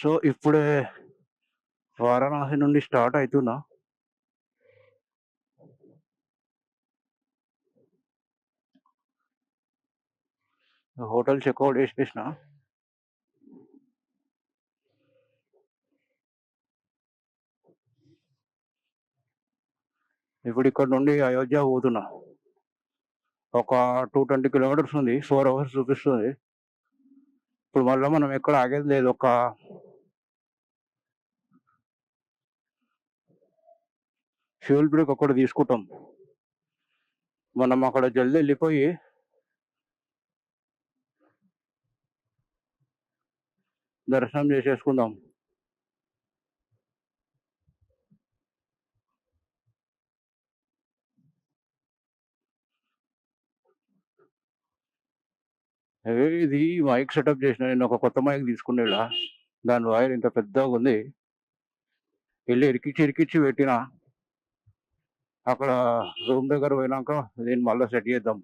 So ఇప్పుడే వారణాసి నుండి start అవుతున్నా హోటల్ చెక్అవుట్ చేసేసిన? ఇప్పుడు ఇక్కడ నుండి అయోధ్య పోతున్నా. ఒక టూ ట్వంటీ కిలోమీటర్స్ ఉంది ఫోర్ అవర్స్ చూపిస్తుంది. ఇప్పుడు మళ్ళీ మనం ఎక్కడ ఆగేది లేదు ఒక ఫ్యూల్ బ్రేక్ ఒకటి తీసుకుంటాం. మనం అక్కడ జల్దీ వెళ్ళిపోయి దర్శనం చేసేసుకుందాం. ఇది మైక్ సెటప్ చేసిన నేను ఒక కొత్త మైక్ తీసుకునేలా దాని వైర్ ఇంత పెద్దగా ఉంది. వెళ్ళి ఇరికిచ్చి ఇరికిచ్చి పెట్టిన అక్కడ రూమ్ దగ్గర పోయినాక దీన్ని మళ్ళీ సెట్ చేద్దాం.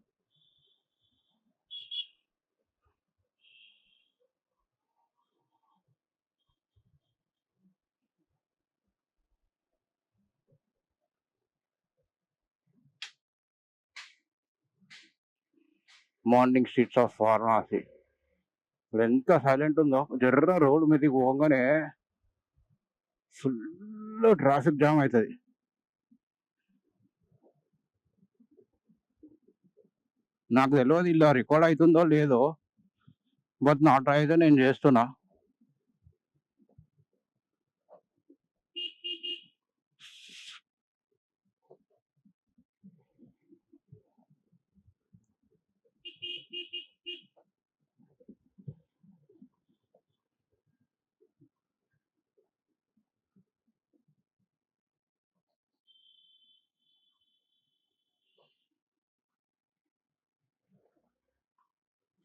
మార్నింగ్ స్ట్రీట్స్ ఆఫ్ వారణాసి ఇప్పుడు ఎంత సైలెంట్ ఉందో. జర్ర రోడ్డు మీదకి పోగానే ఫుల్ ట్రాఫిక్ జామ్ అవుతుంది. నాకు తెలియదు ఇలా రికార్డ్ అవుతుందో లేదో బట్ నా ట్రై అయితే నేను చేస్తున్నా.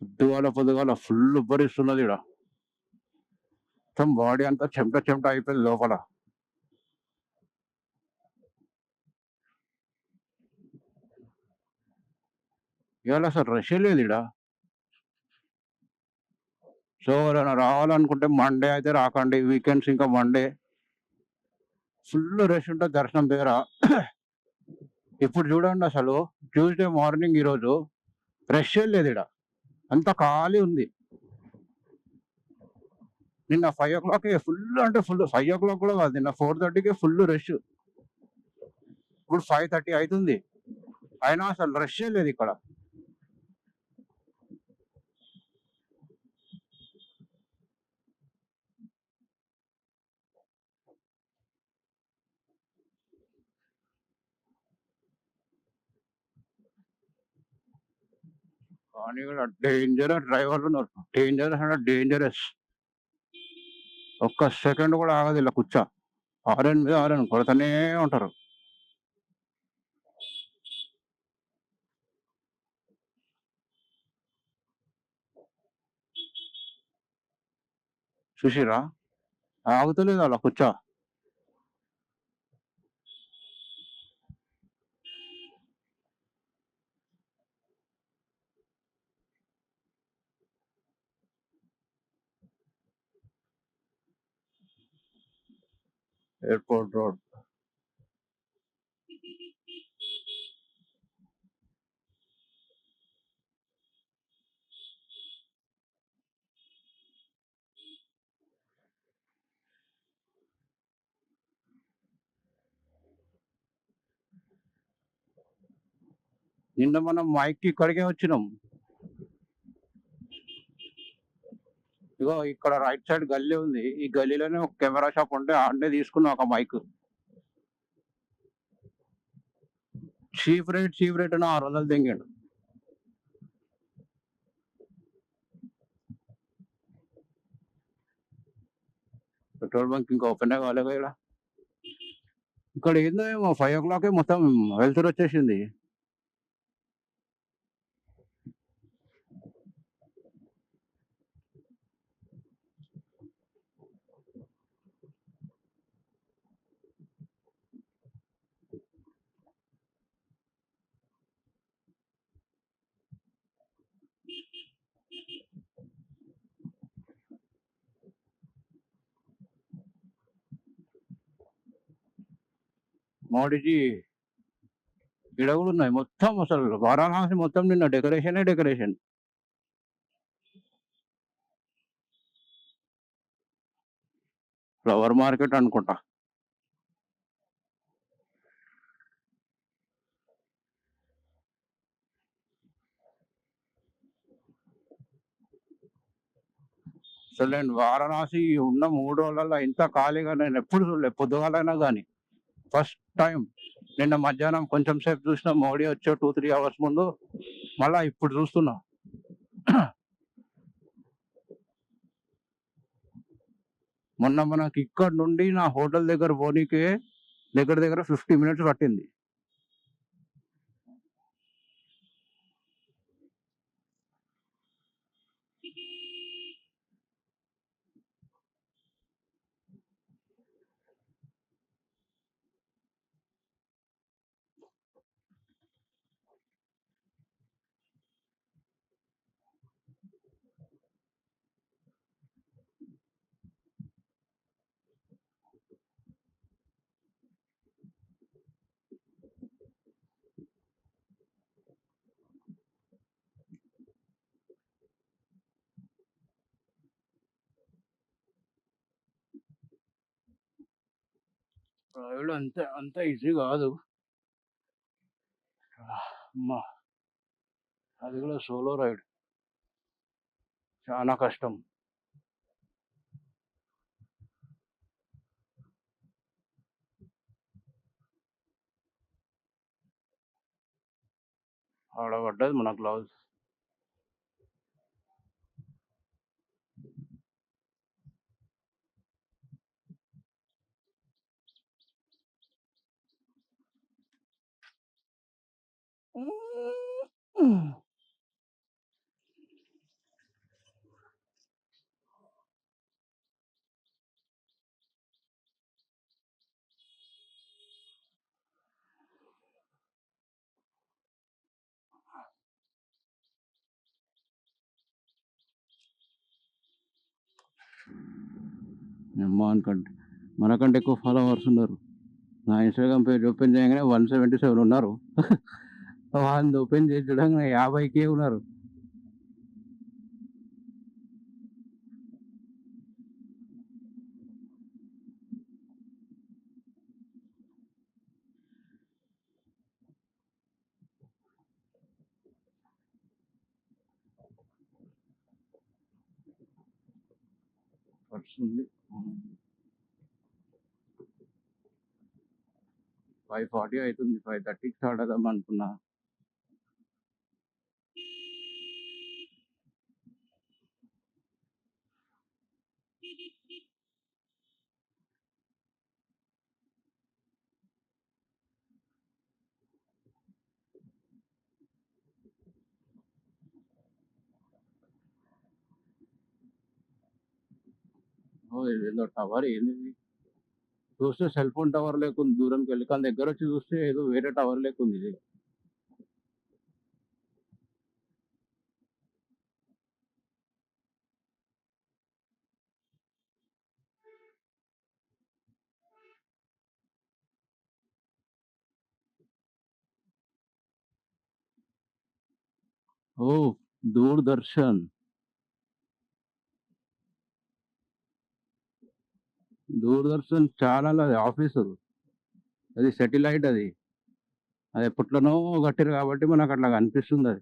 పొద్దుగాల పొద్దుగాల ఫుల్ ఉబ్బరిస్తున్నది ఇక్కడ మొత్తం బాడీ అంతా చెమట చెమట అయిపోయింది లోపల. ఇవాళ అసలు రష్ లేదు ఇక్కడ సో ఎవరైనా రావాలనుకుంటే మండే అయితే రాకండి వీకెండ్స్ ఇంకా మండే ఫుల్ రష్ ఉంటుంది దర్శనం దగ్గర. ఇప్పుడు చూడండి అసలు ట్యూస్డే మార్నింగ్ ఈరోజు రష్ లేదు ఇక్కడ అంత ఖాళీ ఉంది. నిన్న ఫైవ్ ఓ క్లాక్ ఫుల్ అంటే ఫుల్ ఫైవ్ ఓ క్లాక్ కూడా కాదు నిన్న ఫోర్ థర్టీకి ఫుల్ రష్ ఇప్పుడు ఫైవ్ థర్టీ అవుతుంది. అయినా అసలు రష్ లేదు ఇక్కడ. కానీ కూడా డ్రైవర్లు ఉన్నారు. డేంజరస్ అంటే డేంజరస్ ఒక్క సెకండ్ కూడా ఆగదు ఇలా కూర్చో. ఆర్ఎన్ మీద ఆర్ఎన్ కొడతానే ఉంటారు. చూసిరా ఆగుతలేదు అలా కూర్చో. ఎయిర్పోర్ట్ రోడ్ నిన్న మనం మైక్ ఇక్కడికే వచ్చినాం ఇగో ఇక్కడ రైట్ సైడ్ గల్లీ ఉంది. ఈ గల్లీలోనే ఒక కెమెరా షాప్ ఉంటే ఆడనే తీసుకున్నాం ఒక mic. Chief rate cheap rate అని ఆరు వందలు తెంగాడు. పెట్రోల్ బంక్ ఇంకా ఓపెన్ కాలేదు ఇక్కడ ఇక్కడ ఏందో ఏమో ఫైవ్ ఓ క్లాక్ మొత్తం వెళ్తురు వచ్చేసింది. మోడీజీ ఈడ కూడా ఉన్నాయి మొత్తం అసలు వారణాసి మొత్తం నిన్న డెకరేషనే డెకరేషన్. ఫ్లవర్ మార్కెట్ అనుకుంటా. అసలు నేను వారణాసి ఉన్న మూడు రోజులలో ఇంత ఖాళీగా నేను ఎప్పుడు చూడలే పొద్దుగాలైనా కానీ ఫస్ట్ టైం. నిన్న మధ్యాహ్నం కొంచెం సేపు చూసినా మోడీ వచ్చే టూ త్రీ అవర్స్ ముందు మళ్ళా ఇప్పుడు చూస్తున్నా. మొన్న మనకి ఇక్కడ నుండి నా హోటల్ దగ్గర పోనీకే దగ్గర దగ్గర ఫిఫ్టీ మినిట్స్ పట్టింది. ప్రైవేట్ అంత అంత ఈజీ కాదు. అమ్మా! అది కూడా సోలో రైడ్. చాలా కష్టం. ఆడ పడ్డది మన గ్లౌజ్ అమ్మా అనుకంటే. మనకంటే ఎక్కువ ఫాలోవర్స్ ఉన్నారు. నా ఇన్స్టాగ్రామ్ పేజ్ ఓపెన్ చేయగానే వన్ సెవెంటీ సెవెన్ ఉన్నారు. వాళ్ళని ఓపెన్ చేసి చూడంగానే యాభైకే ఉన్నారు. పర్స్ ఉంది ఫైవ్ ఫార్టీ అవుతుంది. ఫైవ్ థర్టీకి స్టార్ట్ అవుదాం అనుకున్నా. ఓ ఇదేదో టవర్ ఏంది ఇది? చూస్తే సెల్ ఫోన్ టవర్ లేకుంది దూరంకి వెళ్ళి కానీ దగ్గర వచ్చి చూస్తే ఏదో వేరే టవర్ లేకుంది ఇది ఓ దూరదర్శన్ దూరదర్శన్ ఛానల్ అది ఆఫీసు. అది సెటిలైట్ అది. అది ఎప్పట్లోనో కట్టారు కాబట్టి మనకు అట్లా కనిపిస్తుంది అది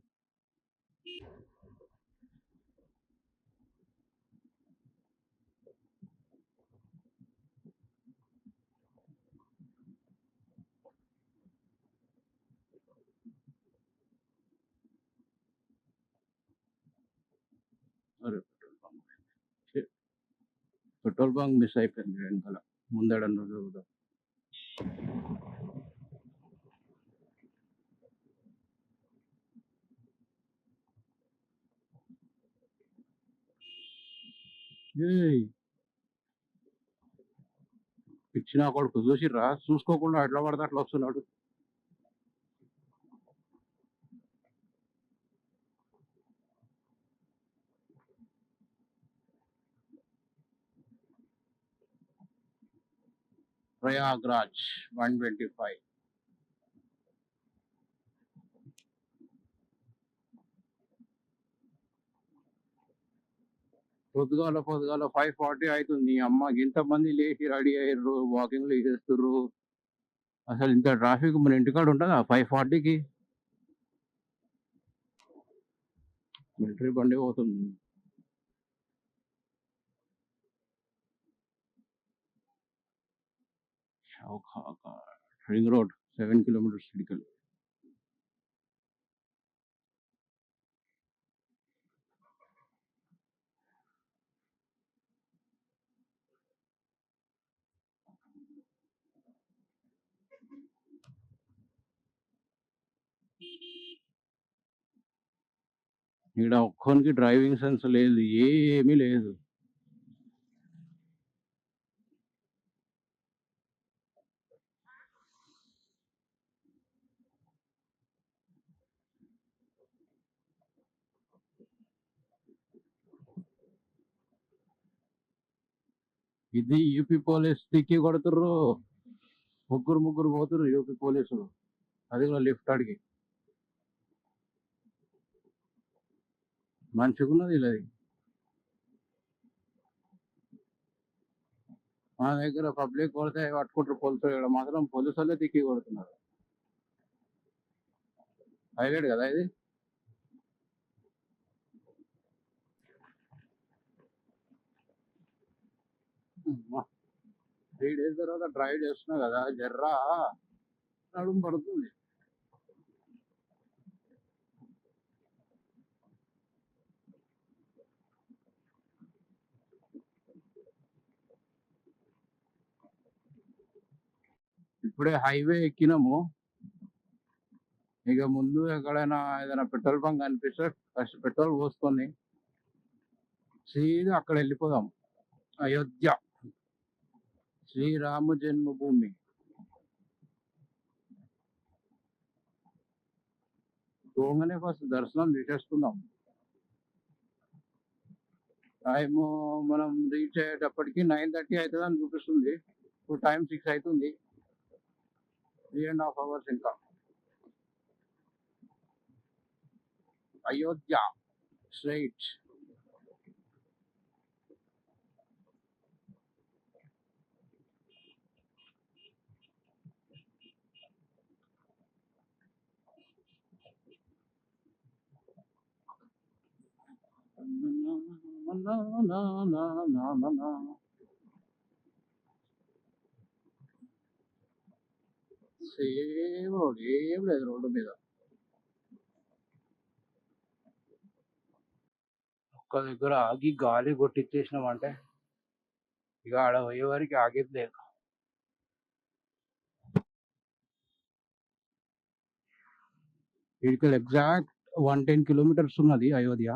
అరే పెట్రోల్ బంక్ మిస్ అయిపోయింది వెనకాల. ముందడ చూద్దాం ఏయ్! పిచ్చిన కొడుకు చూసిర్రా? చూసుకోకుండా అట్లా పడితే అట్లా వస్తున్నాడు. Prayagraj one twenty five. పొద్దుగాల పొద్దుగాల ఫైవ్ ఫార్టీ అవుతుంది అమ్మ ఇంతమంది లేచి రెడీ అయ్యారు వాకింగ్ చేస్తుర్రు. అసలు ఇంత ట్రాఫిక్ మన ఇంటికాడ ఉంటుందా ఫైవ్ ఫార్టీకి? మిలిటరీ బండి పోతుంది. రింగ్ రోడ్ సెవెన్ కిలోమీటర్స్ ఇడికల్ ఇక్కడ ఒక్కరికి డ్రైవింగ్ సెన్స్ లేదు ఏమీ లేదు ఇది యూపీ పోలీస్ తిక్కి కొడుతుర్రు. ముగ్గురు ముగ్గురు పోతురు యూపీ పోలీసులు. అది కూడా లిఫ్ట్ అడిగి మంచిగున్నది ఇలా. ఇది. మా దగ్గర పబ్లిక్ కొడితే పట్టుకుంటారు పోలీసులు. ఇక్కడ మాత్రం పోలీసు వాళ్ళే తిక్కి కొడుతున్నారు. హైలైట్ కదా ఇది? త్రీ డేస్ తర్వాత డ్రైవ్ చేస్తున్నావు కదా జర్రా నడుము పడుతుంది. ఇప్పుడే హైవే ఎక్కినాము. ఇక ముందు ఎక్కడైనా ఏదైనా పెట్రోల్ బంక్ అనిపిస్తే ఫస్ట్ పెట్రోల్ పోసుకొని సీదా అక్కడ వెళ్ళిపోదాం. అయోధ్య. శ్రీరామ జన్మభూమి పోగానే ఫస్ట్ దర్శనం చేసేసుకుందాం. టైమ్ మనం రీచ్ అయ్యేటప్పటికి నైన్ థర్టీ అవుతుంది అని చూపిస్తుంది. ఇప్పుడు టైం సిక్స్ అవుతుంది. త్రీ అండ్ హాఫ్ అవర్స్ ఇంకా. అయోధ్య స్ట్రైట్. సేమ్ రోడ్ ఏం లేదు రోడ్డు మీద ఒక్క దగ్గర ఆగి గాలి కొట్టిచ్చేసినామంటే ఇక ఆడ పోయే వరకు ఆగేది లేదు. ఇక్కడ ఎగ్జాక్ట్ వన్ టెన్ కిలోమీటర్స్ ఉన్నది అయోధ్య.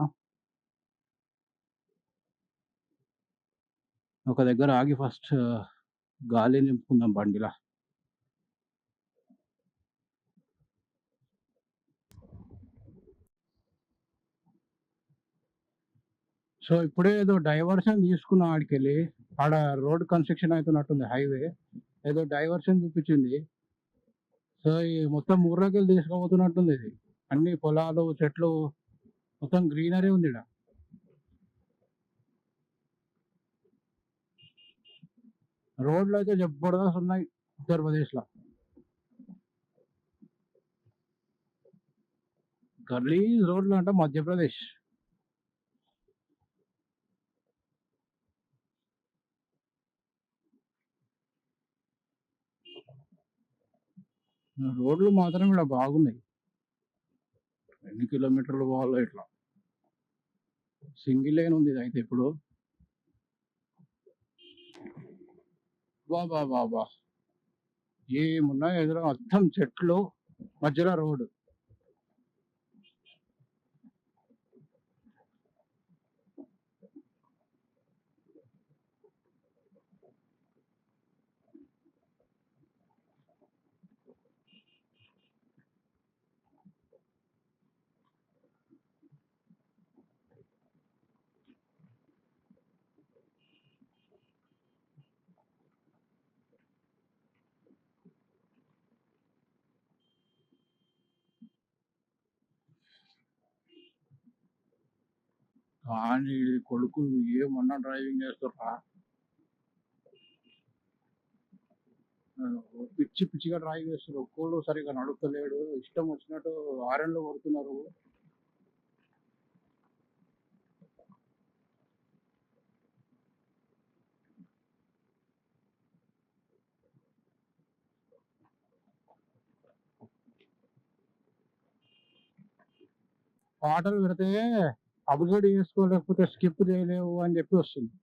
ఒక దగ్గర ఆగి ఫస్ట్ గాలి నింపుకుందాం బండిలా. సో ఇప్పుడే ఏదో డైవర్షన్ తీసుకున్నాం ఆడికి వెళ్ళి ఆడ రోడ్ కన్స్ట్రక్షన్ అవుతున్నట్టుంది హైవే. ఏదో డైవర్షన్ చూపించింది. సో ఈ మొత్తం ఊర్లోకి వెళ్ళి తీసుకుపోతున్నట్టుంది ఇది. అన్ని పొలాలు చెట్లు మొత్తం గ్రీనరీ ఉంది ఇక్కడ రోడ్లు అయితే జబర్దస్త్ ఉన్నాయి ఉత్తరప్రదేశ్లో. లో రోడ్లు అంటే మధ్యప్రదేశ్. రోడ్లు మాత్రం ఇక్కడ బాగున్నాయి. ఎన్ని కిలోమీటర్లు పోవాలో ఇట్లా. సింగిల్ లైన్ ఉంది ఇది అయితే ఇప్పుడు. బాబా బాబా ఏమున్నా ఎదురు అర్థం చెట్లు మధ్యలో రోడ్డు. కానీ కొడుకులు ఏమన్నా డ్రైవింగ్ చేస్తుర్రా? పిచ్చి పిచ్చిగా డ్రైవ్ చేస్తారు ఒక్కోళ్ళు సరిగా నడుపుతలేడు. ఇష్టం వచ్చినట్టు ఆరెండ్లో కొడుతున్నారు. పాటలు పెడితే అప్లోడ్ చేసుకోలేకపోతే స్కిప్ చేయలేవు అని చెప్పి వస్తుంది.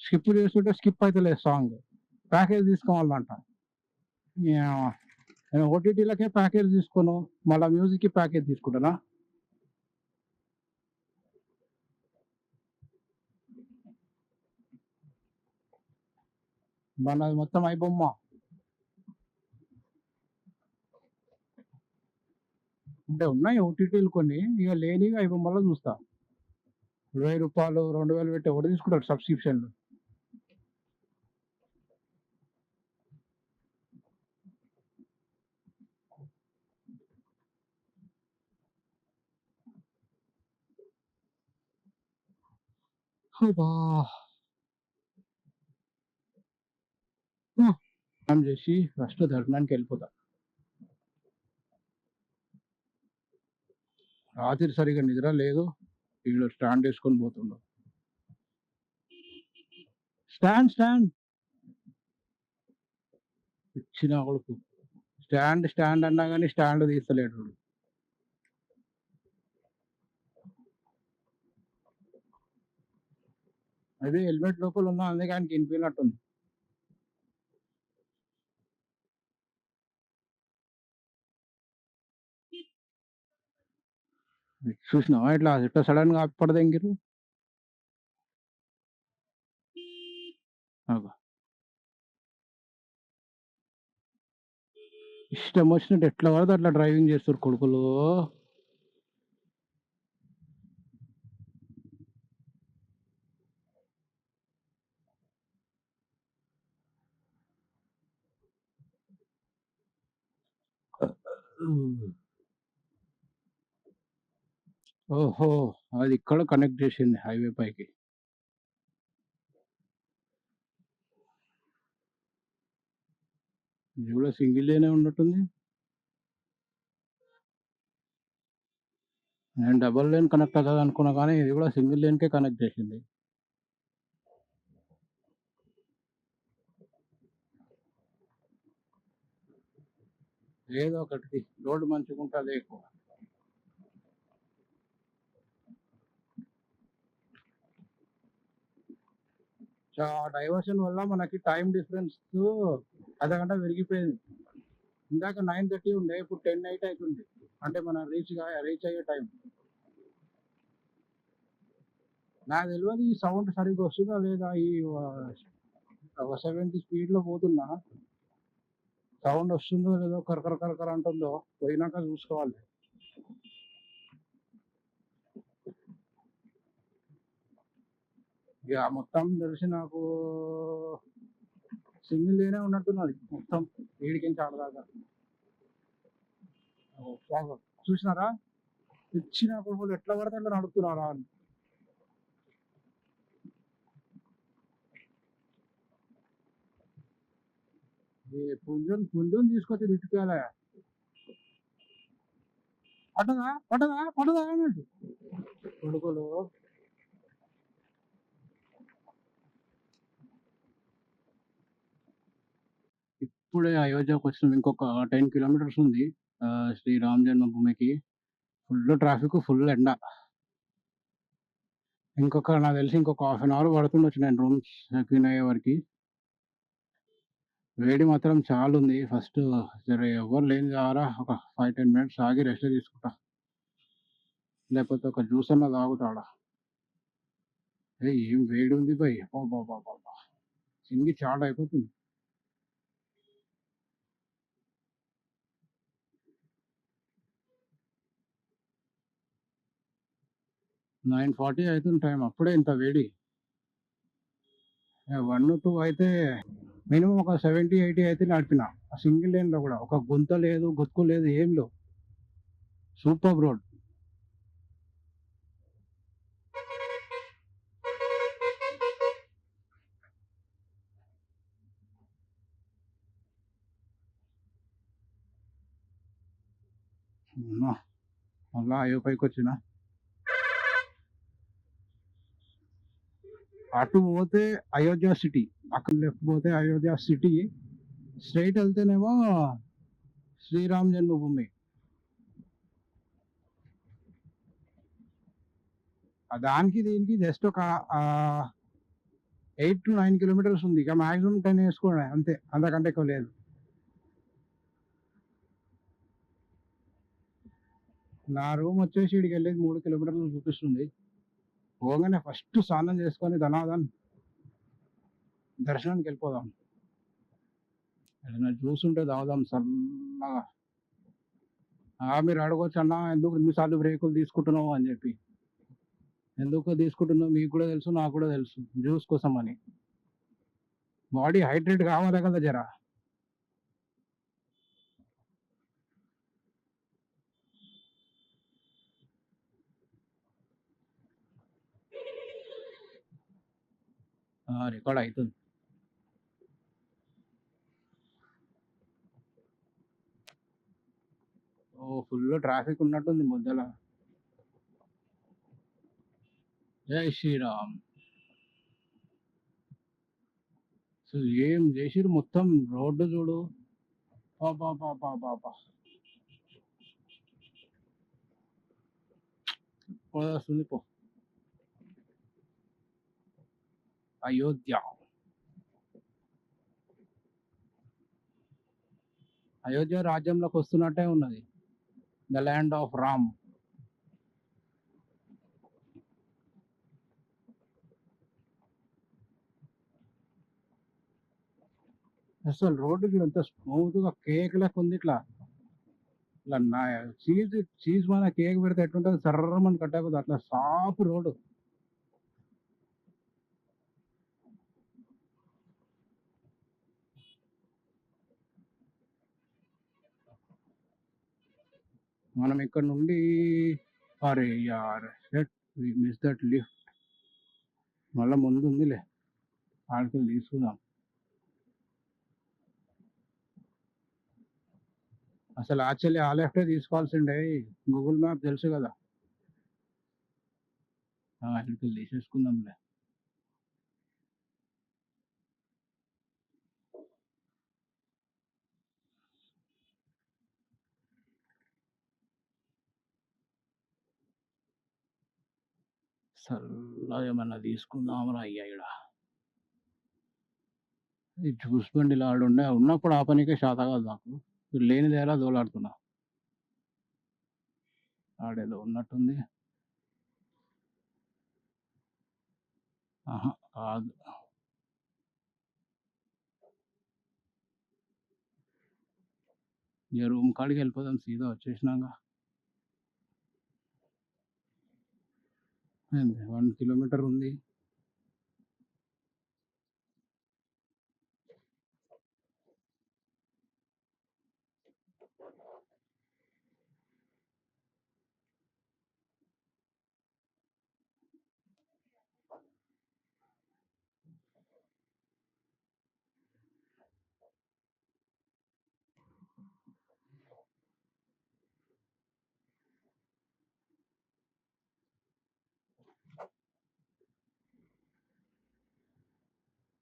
స్కిప్ చేస్తుంటే స్కిప్ అయితే లేదు సాంగ్. ప్యాకేజ్ తీసుకోవాలంట. నేను ఓటీటీలకే ప్యాకేజ్ తీసుకోను. మళ్ళీ మ్యూజిక్కి ప్యాకేజ్ తీసుకుంటానా? మనది మొత్తం అయిబొమ్మ అంటే ఉన్నాయి ఓటీటీలు కొన్ని. ఇక లేనివి అయిబొమ్మలో చూస్తాను వెయ్యి రూపాయలు రెండు వేలు పెట్టి ఎవరు తీసుకుంటారు సబ్స్క్రిప్షన్లు అబ్బా! చేసి ఫస్ట్ దర్శనానికి వెళ్ళిపోతా. రాత్రి సరిగా నిద్ర లేదు. వీళ్ళు స్టాండ్ వేసుకొని పోతుండు. Stand stand. ఇచ్చిన కొడుకు. స్టాండ్ స్టాండ్ అన్నా కానీ స్టాండ్ తీస్తలేడు అదే హెల్మెట్ లోపల ఉన్నా అందుకే ఆయనకి వినిపోయినట్టుంది చూసినావా? ఇట్లా ఇట్లా సడన్గా ఆపడదెంగిరు ఇంకరు ఇష్టం వచ్చినట్టు ఎట్లా పడదు అట్లా డ్రైవింగ్ చేస్తారు కొడుకులు. ఓహో! అది ఇక్కడ కనెక్ట్ చేసింది హైవే పైకి. ఇది కూడా సింగిల్ లేనే ఉన్నట్టుంది నేను డబల్ లేన్ కనెక్ట్ అవుతుంది అనుకున్నా కానీ ఇది కూడా సింగిల్ లేన్కే కనెక్ట్ చేసింది. ఏదో ఒకటి రోడ్డు మంచిగా ఉంటుంది ఎక్కువ. డైవర్షన్ వల్ల మనకి టైం డిఫరెన్స్ అర్ధగంట పెరిగిపోయింది. ఇందాక నైన్ థర్టీ ఉండే ఇప్పుడు టెన్ ఎయిట్ అవుతుంది అంటే మనం రీచ్ రీచ్ అయ్యే టైం నాకు తెలియదు ఈ సౌండ్ సరిగ్గా వస్తుందా లేదా ఈ సెవెంటీ స్పీడ్లో పోతున్నా. సౌండ్ వస్తుందో లేదో కరకర కరకర అంటుందో పోయినాక చూసుకోవాలి. ఇక మొత్తం తెలిసి నాకు సింగిల్ లేనే ఉన్నట్టున్నది మొత్తం ఏడికించి ఆడదాకా. చూసినారా? ఇచ్చిన కొడుకులు ఎట్లా పడితే అట్లా నడుపుతున్నారా అని. ఈ పుంజం పుంజుని తీసుకొచ్చి తిట్టుకోలే పట్టదా పట్టదా పట్టదా అన్నట్టు? కొడుకులు ఇప్పుడే అయోధ్యకు వచ్చినాం. ఇంకొక టెన్ కిలోమీటర్స్ ఉంది. ఆ, శ్రీ రామ్ జన్మభూమికి. ఫుల్ ట్రాఫిక్ ఫుల్ ఎండ. ఇంకొక నాకు తెలిసి ఇంకొక హాఫ్ అన్ అవర్ పడుతుండొచ్చు నేను రూమ్స్ క్లీన్ అయ్యే వరకు. వేడి మాత్రం చాలా ఉంది. ఫస్ట్ సరే ఎవరు లేని ద్వారా ఒక ఫైవ్ టెన్ మినిట్స్ ఆగి రెస్ట్ తీసుకుంటా. లేకపోతే ఒక జ్యూస్ అన్న తాగుతాడా ఏ ఏం వేడి ఉంది బై. బాబా సింగి చాలా అయిపోతుంది. నైన్ ఫార్టీ అవుతుంది టైం అప్పుడే ఇంత వేడి. వన్ టూ అయితే మినిమం ఒక సెవెంటీ ఎయిటీ అయితే నడిపిన. సింగిల్ లేన్లో కూడా ఒక గుంత లేదు గుతుకు లేదు ఏం లేవు. Super road. మళ్ళా అయ్యో పైకి వచ్చినా అటు పోతే అయోధ్య సిటీ. అక్కడ లెఫ్ట్ పోతే అయోధ్య సిటీ. స్ట్రైట్ వెళ్తేనేమో శ్రీరామ్ జన్మభూమి. దానికి దీనికి జస్ట్ ఒక ఎయిట్ టు నైన్ కిలోమీటర్స్ ఉంది. ఇక మాక్సిమం టెన్ వేసుకోండి అంతే. అంతకంటే ఎక్కువ లేదు. నా రూమ్ వచ్చేసి వెళ్ళేది మూడు కిలోమీటర్లు చూపిస్తుంది. పోగానే ఫస్ట్ స్నానం చేసుకొని తనావుదాం దర్శనానికి వెళ్ళిపోదాం ఏదైనా జ్యూస్ ఉంటే తాగుదాం సల్లగా. మీరు అడగొచ్చు అన్న ఎందుకు ఎన్నిసార్లు బ్రేకులు తీసుకుంటున్నావు అని చెప్పి. ఎందుకు తీసుకుంటున్నావు మీకు కూడా తెలుసు. నాకు కూడా తెలుసు. జ్యూస్ కోసం అని. బాడీ హైడ్రేట్ కావాలి కదా జరా ఆ! రికార్డ్ అవుతుంది ఓ ఫుల్ ట్రాఫిక్ ఉన్నట్టుంది మధ్యల. జై శ్రీరామ్. సో ఏం చేసిరు మొత్తం రోడ్డు చూడు. అబ్బబ్బబ్బబ్బబ్బా! వస్తుంది పో. అయోధ్య. అయోధ్య రాజ్యంలోకి వస్తున్నట్టే ఉన్నది. The land of Ram. అసలు రోడ్డుకి ఎంత స్మూత్‌గా కేక్ లెక్క ఉంది ఇట్లా. ఇట్లా నా చీజ్ చీజ్ మన కేక్ పెడితే ఎట్లుంటది సర్రమని కట్ అట్లా సాఫ్ట్ రోడ్డు. మనం ఇక్కడ నుండి అరే యార్! We miss that lift. మళ్ళీ ముందు ఉందిలే ఆడికి తీసుకుందాం. అసలు యాక్చువల్లీ ఆ లెఫ్టే తీసుకోవాల్సిండే. గూగుల్ మ్యాప్ తెలుసు కదా! ఆడికి తీసేసుకుందాంలే. చల్లగా ఏమన్నా తీసుకుందామరా అయ్యా ఈడ. ఈ జ్యూస్ బండిలు ఆడుండే ఉన్నప్పుడు ఆపనీకే శాత కాదు నాకు. ఇప్పుడు లేనిదేలా దోలాడుతున్నా. ఆడేదో ఉన్నట్టుంది. ఆహా! కాదు. ఇగ రూమ్ కాడికి వెళ్ళిపోదాం సీదా వచ్చేసినాక వన్ కిలోమీటర్ ఉంది.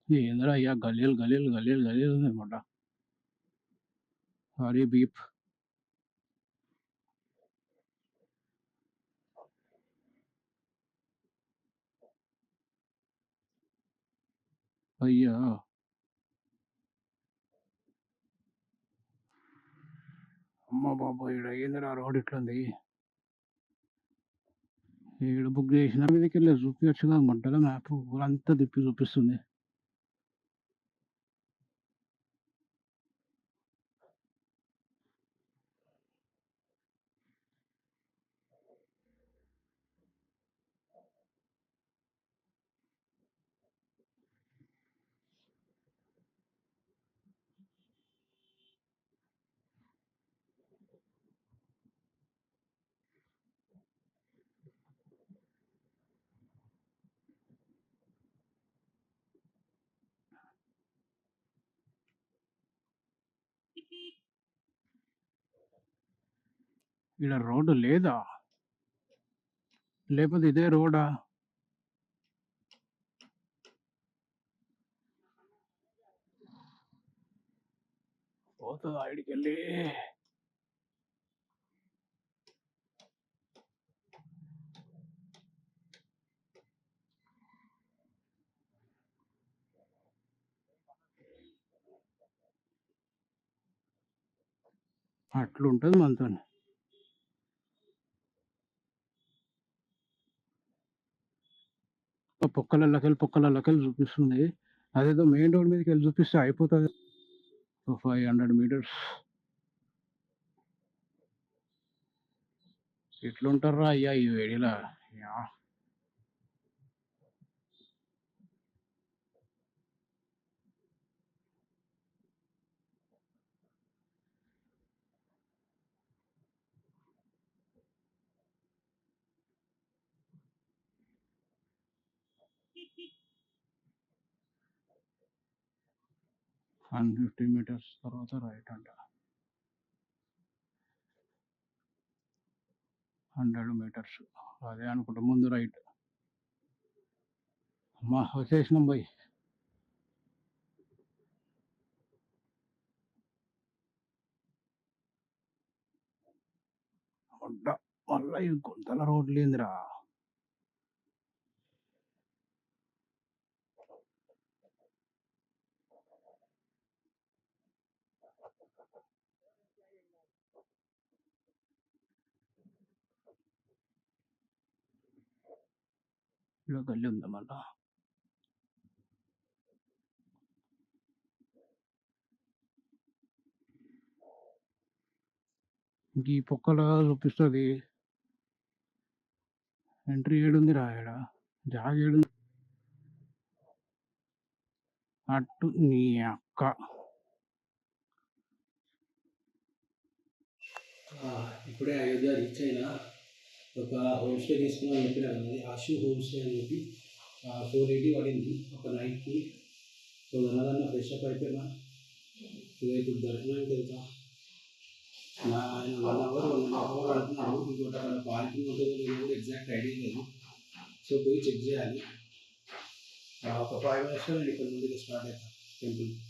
ఏందిరా అయ్యా గలీలు గలీలు గలీలు గలీలు ఉందనమాట. హరీ బీప్. అయ్యా అమ్మ బాబా ఈడ ఏందిరా రోడ్ ఇట్లుంది. ఈడ బుక్ చేసిన మీదకెళ్ళి చూపియొచ్చుగా మంటలో మ్యాప్ ఊరంతా తిప్పి చూపిస్తుంది. ఈడ రోడ్డు లేదా? లేకపోతే ఇదే రోడా? పోతుంది ఆడికెళ్ళి అట్లుంటది పొక్కలలోకి వెళ్ళి పొక్కలలోకి వెళ్ళి చూపిస్తుంది. అదేదో మెయిన్ రోడ్ మీదకి వెళ్ళి చూపిస్తే అయిపోతుంది. Five hundred metres. ఎట్లుంటారా అయ్యా ఈ వేడిలా? వన్ ఫిఫ్టీ మీటర్స్ తర్వాత రైట్ అంట. Hundred meters. అదే అనుకుంటా. ముందు రైట్. అమ్మా వచ్చేసినాం పోయి మళ్ళీ గుంతల ఈ గుంతల రోడ్లు ఏందిరా ఇలా గల్లి ఉందా ఈ పొక్కల చూపిస్తుంది ఎంట్రీ ఏడుంది రా ఏడ జాగ ఏడుంది అటు నీ అక్క ఇప్పుడే అయోధ్య రీచ్ అయినా ఒక హోమ్ స్టే తీసుకున్నాను చెప్పిన కదా ఆశు హోమ్ స్టే అని చెప్పి ఫోర్ ఎయిటీ పడింది. ఒక నైట్కి సో దానివల్ల ఫ్రెష్ అప్ అయిపోయినా. ఇక ఇప్పుడు దర్శనానికి వెళ్తా. నా ఆయన one hour one and half hour అంటున్నాడు ఇంకోటి అక్కడ పార్కింగ్ ఉంటుందో లేదో కూడా ఎగ్జాక్ట్ ఐడియా లేదు. సో పోయి చెక్ చేయాలి. ఆ, ఒక ఫైవ్ మినిట్స్లో నేను ఇక్కడ నుండి స్టార్ట్ అవుతాను టెంపుల్